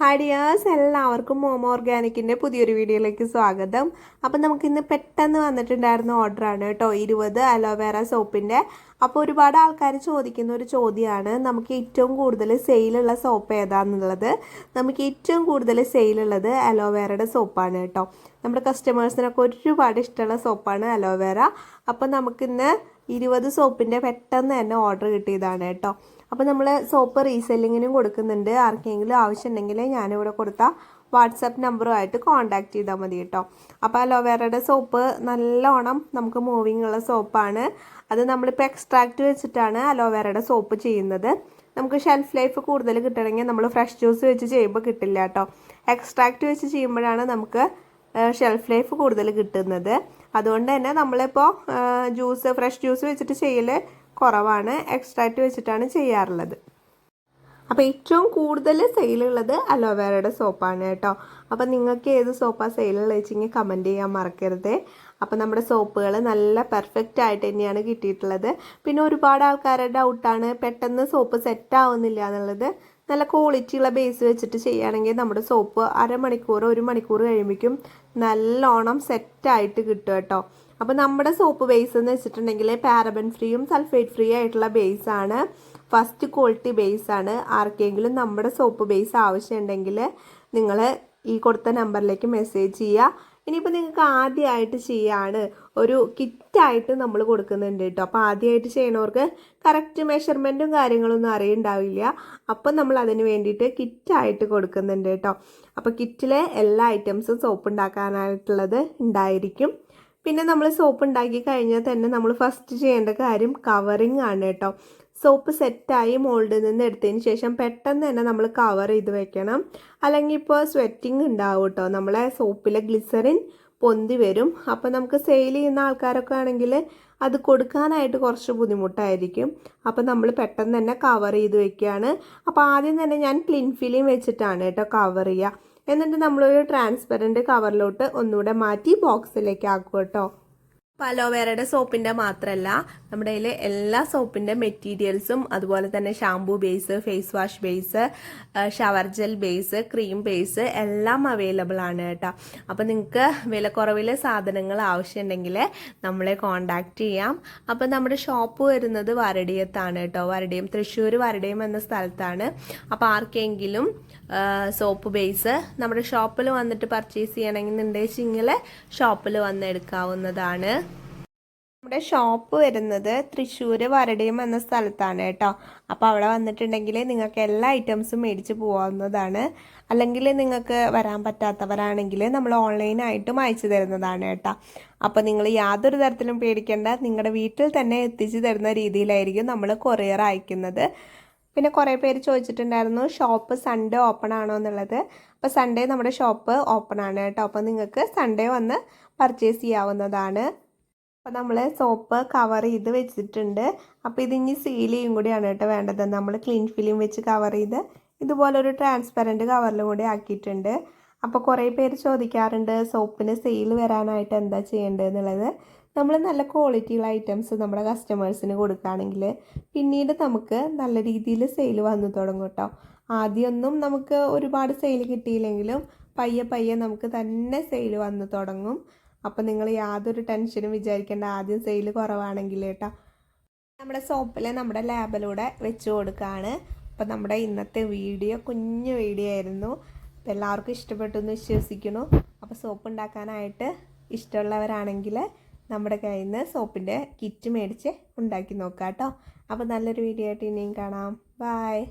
Hi dears എല്ലാവർക്കും മോമോ ഓർഗാനിക്കിന്റെ പുതിയൊരു വീഡിയോയിലേക്ക് സ്വാഗതം. അപ്പം നമുക്കിന്ന് പെട്ടെന്ന് വന്നിട്ടുണ്ടായിരുന്ന ഓർഡറാണ് കേട്ടോ ഇരുപത് അലോവേറ സോപ്പിന്റെ അപ്പോൾ ഒരുപാട് ആൾക്കാർ ചോദിക്കുന്ന ഒരു ചോദ്യമാണ് നമുക്ക് ഏറ്റവും കൂടുതൽ സെയിലുള്ള സോപ്പ് ഏതാണെന്നുള്ളത് നമുക്ക് ഏറ്റവും കൂടുതൽ സെയിലുള്ളത് അലോവേറയുടെ സോപ്പാണ് കേട്ടോ. നമ്മുടെ കസ്റ്റമേഴ്സിനൊക്കെ ഒരുപാട് ഇഷ്ടമുള്ള സോപ്പാണ് അലോവേറ അപ്പോൾ നമുക്കിന്ന് ഇരുപത് സോപ്പിന്റെ പെട്ടെന്ന് തന്നെ ഓർഡർ കിട്ടിയതാണ് കേട്ടോ. അപ്പോൾ നമ്മൾ സോപ്പ് റീസെല്ലിങ്ങിനും കൊടുക്കുന്നുണ്ട്. ആർക്കെങ്കിലും ആവശ്യം ആവശ്യമുണ്ടെങ്കിൽ ഞാനിവിടെ കൊടുത്ത വാട്സപ്പ് നമ്പറുമായിട്ട് കോൺടാക്ട് ചെയ്താൽ മതി കേട്ടോ. അപ്പോൾ അലോവേറയുടെ സോപ്പ് നല്ലോണം നമുക്ക് മൂവിങ് ഉള്ള സോപ്പാണ്. അത് നമ്മളിപ്പോൾ എക്സ്ട്രാക്റ്റ് വെച്ചിട്ടാണ് അലോവേറയുടെ സോപ്പ് ചെയ്യുന്നത്. നമുക്ക് ഷെൽഫ് ലൈഫ് കൂടുതൽ കിട്ടണമെങ്കിൽ നമ്മൾ ഫ്രഷ് ജ്യൂസ് വെച്ച് ചെയ്യുമ്പോൾ കിട്ടില്ല കേട്ടോ. എക്സ്ട്രാക്റ്റ് വെച്ച് ചെയ്യുമ്പോഴാണ് നമുക്ക് ഷെൽഫ് ലൈഫ് കൂടുതൽ കിട്ടുന്നത്. അതുകൊണ്ട് തന്നെ നമ്മളിപ്പോൾ ജ്യൂസ് ഫ്രഷ് ജ്യൂസ് വെച്ചിട്ട് ചെയ്യൽ കുറവാണ്. എക്സ്ട്രാക്റ്റ് വെച്ചിട്ടാണ് ചെയ്യാറുള്ളത്. അപ്പോൾ ഏറ്റവും കൂടുതൽ സെയിലുള്ളത് അലോവേറയുടെ സോപ്പാണ് കേട്ടോ. അപ്പോൾ നിങ്ങൾക്ക് ഏത് സോപ്പാണ് സെയിലുള്ളത് വെച്ചെങ്കിൽ കമന്റ് ചെയ്യാൻ മറക്കരുത്. അപ്പോൾ നമ്മുടെ സോപ്പുകൾ നല്ല പെർഫെക്റ്റ് ആയിട്ട് തന്നെയാണ് കിട്ടിയിട്ടുള്ളത്. പിന്നെ ഒരുപാട് ആൾക്കാരുടെ ഡൗട്ടാണ് പെട്ടെന്ന് സോപ്പ് സെറ്റ് ആവുന്നില്ല എന്നുള്ളത്. നല്ല ക്വാളിറ്റിയുള്ള ബേസ് വെച്ചിട്ട് ചെയ്യുകയാണെങ്കിൽ നമ്മുടെ സോപ്പ് അരമണിക്കൂർ ഒരു മണിക്കൂർ കഴിയുമ്പോഴേക്കും നല്ലോണം സെറ്റായിട്ട് കിട്ടും കേട്ടോ. അപ്പോൾ നമ്മുടെ സോപ്പ് ബേസ് എന്ന് വെച്ചിട്ടുണ്ടെങ്കിൽ പാരബൻ ഫ്രീയും സൾഫേറ്റ് ഫ്രീ ആയിട്ടുള്ള ബേസ് ആണ്. ഫസ്റ്റ് ക്വാളിറ്റി ബേസ് ആണ്. ആർക്കെങ്കിലും നമ്മുടെ സോപ്പ് ബേസ് ആവശ്യമുണ്ടെങ്കിൽ നിങ്ങൾ ഈ കൊടുത്ത നമ്പറിലേക്ക് മെസ്സേജ് ചെയ്യുക. ഇനിയിപ്പോൾ നിങ്ങൾക്ക് ആദ്യമായിട്ട് ചെയ്യാണ് ഒരു കിറ്റായിട്ട് നമ്മൾ കൊടുക്കുന്നുണ്ട് കേട്ടോ അപ്പോൾ ആദ്യമായിട്ട് ചെയ്യണവർക്ക് കറക്റ്റ് മെഷർമെന്റും കാര്യങ്ങളൊന്നും അറിയുണ്ടാവില്ല. അപ്പം നമ്മൾ അതിന് വേണ്ടിയിട്ട് കിറ്റായിട്ട് കൊടുക്കുന്നുണ്ട് കേട്ടോ അപ്പോൾ കിറ്റിലെ എല്ലാ ഐറ്റംസും സോപ്പ് ഉണ്ടാക്കാനായിട്ടുള്ളത് ഉണ്ടായിരിക്കും. പിന്നെ നമ്മൾ സോപ്പ് ഉണ്ടാക്കി കഴിഞ്ഞാൽ തന്നെ നമ്മൾ ഫസ്റ്റ് ചെയ്യേണ്ട കാര്യം കവറിങ് ആണ് കേട്ടോ സോപ്പ് സെറ്റായി മോൾഡിൽ നിന്ന് എടുത്തതിന് ശേഷം പെട്ടെന്ന് തന്നെ നമ്മൾ കവർ ചെയ്ത് വെക്കണം. അല്ലെങ്കിൽ ഇപ്പോൾ സ്വെറ്റിംഗ് ഉണ്ടാവും കേട്ടോ നമ്മളെ സോപ്പിലെ ഗ്ലിസറിൻ പൊന്തി വരും. അപ്പോൾ നമുക്ക് സെയിൽ ചെയ്യുന്ന ആൾക്കാരൊക്കെ ആണെങ്കിൽ അത് കൊടുക്കാനായിട്ട് കുറച്ച് ബുദ്ധിമുട്ടായിരിക്കും. അപ്പോൾ നമ്മൾ പെട്ടെന്ന് തന്നെ കവർ ചെയ്ത് വെക്കുകയാണ്. അപ്പോൾ ആദ്യം തന്നെ ഞാൻ ക്ലിൻ ഫിലിം വെച്ചിട്ടാണ് കേട്ടോ കവർ ചെയ്യുക. എന്നിട്ട് നമ്മളൊരു ട്രാൻസ്പെറന്റ് കവറിലോട്ട് ഒന്നുകൂടെ മാറ്റി ബോക്സിലേക്ക് ആക്കും കേട്ടോ പലോവേറയുടെ സോപ്പിന്റെ മാത്രമല്ല നമ്മുടെ കയ്യിൽ എല്ലാ സോപ്പിന്റെ മെറ്റീരിയൽസും അതുപോലെ തന്നെ shampoo base face wash base shower gel base cream base എല്ലാം അവൈലബിൾ ആണ് കേട്ടോ. അപ്പോൾ നിങ്ങൾക്ക് വിലക്കുറവിൽ സാധനങ്ങൾ ആവശ്യമുണ്ടെങ്കിൽ നമ്മളെ കോണ്ടാക്ട് ചെയ്യാം. അപ്പോൾ നമ്മുടെ ഷോപ്പ് വരുന്നത് വരടിയത്താണ് കേട്ടോ. വരടിയം തൃശ്ശൂർ വരടിയം എന്ന സ്ഥലത്താണ്. അപ്പോൾ ആർക്കെങ്കിലും സോപ്പ് ബേസ് നമ്മുടെ ഷോപ്പിൽ വന്നിട്ട് പർച്ചേസ് ചെയ്യണമെന്നുണ്ടെങ്കിൽ ഷോപ്പിൽ വന്ന് എടുക്കാവുന്നതാണ്. നമ്മുടെ ഷോപ്പ് വരുന്നത് തൃശ്ശൂർ വരടയം എന്ന സ്ഥലത്താണ് കേട്ടോ. അപ്പോൾ അവിടെ വന്നിട്ടുണ്ടെങ്കിൽ നിങ്ങൾക്ക് എല്ലാ ഐറ്റംസും മേടിച്ച് പോകാവുന്നതാണ്. അല്ലെങ്കിൽ നിങ്ങൾക്ക് വരാൻ പറ്റാത്തവരാണെങ്കിൽ നമ്മൾ ഓൺലൈനായിട്ടും അയച്ചു തരുന്നതാണ് കേട്ടോ. അപ്പോൾ നിങ്ങൾ യാതൊരു തരത്തിലും പേടിക്കേണ്ട. നിങ്ങളുടെ വീട്ടിൽ തന്നെ എത്തിച്ചു തരുന്ന രീതിയിലായിരിക്കും നമ്മൾ കൊറിയർ അയക്കുന്നത്. പിന്നെ കുറേ പേര് ചോദിച്ചിട്ടുണ്ടായിരുന്നു ഷോപ്പ് സൺഡേ ഓപ്പൺ ആണോ എന്നുള്ളത്. അപ്പോൾ സൺഡേ നമ്മുടെ ഷോപ്പ് ഓപ്പൺ ആണ് കേട്ടോ. അപ്പോൾ നിങ്ങൾക്ക് സൺഡേ വന്ന് പർച്ചേസ് ചെയ്യാവുന്നതാണ്. അപ്പോൾ നമ്മൾ സോപ്പ് കവർ ചെയ്ത് വെച്ചിട്ടുണ്ട്. അപ്പോൾ ഇതിനി സീൽ ചെയ്യും കൂടിയാണ് കേട്ടോ വേണ്ടത്. നമ്മൾ ക്ലീൻ ഫിലിം വെച്ച് കവർ ചെയ്ത് ഇതുപോലൊരു ട്രാൻസ്പെറന്റ് കവറിലും കൂടി ആക്കിയിട്ടുണ്ട്. അപ്പോൾ കുറേ പേര് ചോദിക്കാറുണ്ട് സോപ്പിന് സെയിൽ വരാനായിട്ട് എന്താ ചെയ്യേണ്ടത് എന്നുള്ളത്. നമ്മൾ നല്ല ക്വാളിറ്റിയുള്ള ഐറ്റംസ് നമ്മുടെ കസ്റ്റമേഴ്സിന് കൊടുക്കുകയാണെങ്കിൽ പിന്നീട് നമുക്ക് നല്ല രീതിയിൽ സെയിൽ വന്നു തുടങ്ങും കേട്ടോ. ആദ്യമൊന്നും നമുക്ക് ഒരുപാട് സെയിൽ കിട്ടിയില്ലെങ്കിലും പയ്യെ പയ്യെ നമുക്ക് തന്നെ സെയിൽ വന്നു തുടങ്ങും. അപ്പോൾ നിങ്ങൾ യാതൊരു ടെൻഷനും വിചാരിക്കേണ്ട. ആദ്യം സെയിൽ കുറവാണെങ്കിൽ കേട്ടോ. നമ്മുടെ സോപ്പിൽ നമ്മുടെ ലാബിലൂടെ വെച്ച് കൊടുക്കുകയാണ് അപ്പോൾ നമ്മുടെ ഇന്നത്തെ വീഡിയോ കുഞ്ഞു വീഡിയോ ആയിരുന്നു. അപ്പോൾ എല്ലാവർക്കും ഇഷ്ടപ്പെട്ടു എന്ന് വിശ്വസിക്കുന്നു. അപ്പോൾ സോപ്പ് ഉണ്ടാക്കാനായിട്ട് ഇഷ്ടമുള്ളവരാണെങ്കിൽ നമ്മുടെ കയ്യിൽ നിന്ന് സോപ്പിന്റെ കിറ്റ് മേടിച്ച് ഉണ്ടാക്കി നോക്കാം കേട്ടോ അപ്പോൾ നല്ലൊരു വീഡിയോ ആയിട്ട് ഇനിയും കാണാം. ബായ്